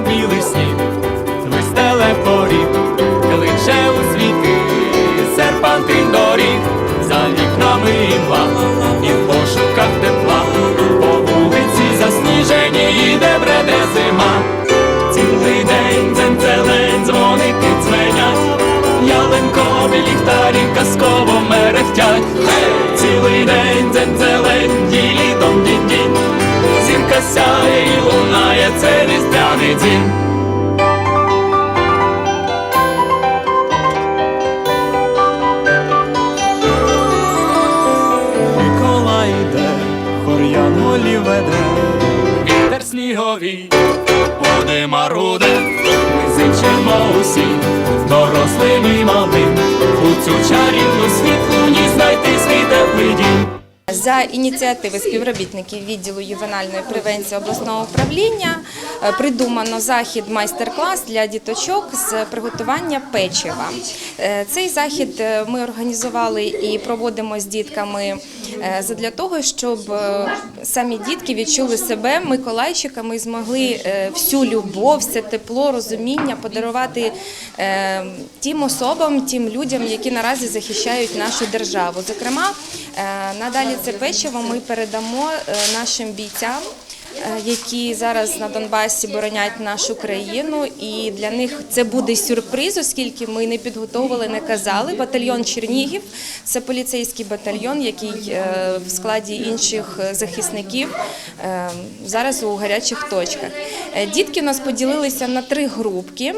білий сніг, вистеле поріг, кличе у світи, серпантин доріг, за вікнами імла, і в пошуках тепла, по вулиці засніжені їде бреде зима. Цілий день дзензелень, дзвоники дзвенять, ялинкові ліхтарі казково мерехтять. Цілий день дзензелень, ділі дом дінь сяє і лунає, це різдвяний дзвін. Миколай йде, хор янголі веде, вітер сніговий, води маруде, ми зичимо усі, дорослим і малим, у цю чарівну світлу За ініціативи співробітників відділу ювенальної превенції обласного управління придумано захід майстер-клас для діточок з приготування печива. Е, Цей захід е, ми організували і проводимо з дітками е, задля того, щоб е, самі дітки відчули себе миколайчиками і змогли е, всю любов, все тепло, розуміння подарувати е, тим особам, тим людям, які наразі захищають нашу державу. Зокрема, е, надалі це печиво ми передамо е, нашим бійцям. Е, Які зараз на Донбасі боронять нашу країну, і для них це буде сюрприз, оскільки ми не підготовили, не казали. Батальйон Чернігів це поліцейський батальйон, який е, в складі інших е, захисників зараз у гарячих точках. Дітки у нас поділилися на три групки.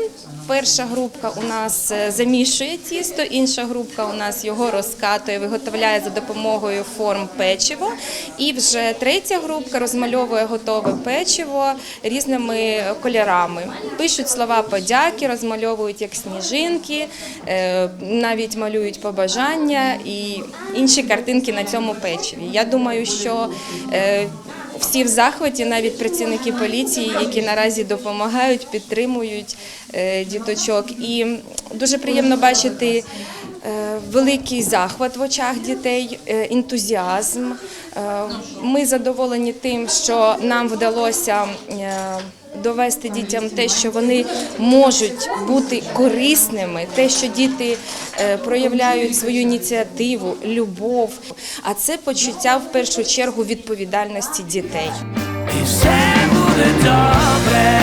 Перша групка у нас замішує тісто, інша групка у нас його розкатує, виготовляє за допомогою форм печиво. І вже третя групка розмальовує готове печиво різними кольорами. Пишуть слова подяки, розмальовують як сніжинки, е, навіть малюють побажання і інші картинки на цьому печиві. Я думаю, що е, всі в захваті, навіть працівники поліції, які наразі допомагають, підтримують е, діточок. І дуже приємно бачити великий захват в очах дітей, е, ентузіазм. Е, Ми задоволені тим, що нам вдалося. е, Довести дітям те, що вони можуть бути корисними, те, що діти проявляють свою ініціативу, любов, а це почуття в першу чергу відповідальності дітей. І все буде добре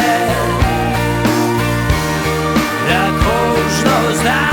для кожного з нас.